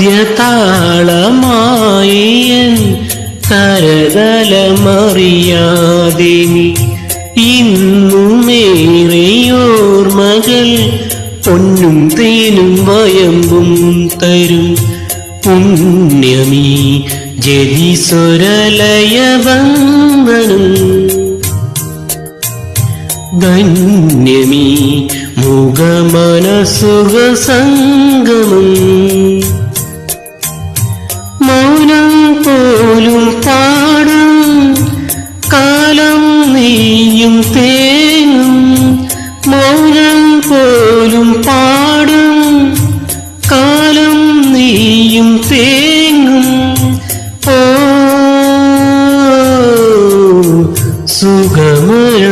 ആദ്യ താളമായി നീ ഇന്നുമേറെയോർമകൾ പൊന്നും തേനും വയമ്പും തരും. പുണ്യമീ ജതിസ്വരലയബന്ധനം ധന്യമീ മുഖമനസുഖ സംഗമം തേനും മൗനം പോലും പാടും. കാലം നീയും തേങ്ങും. ഓ സുഖമയ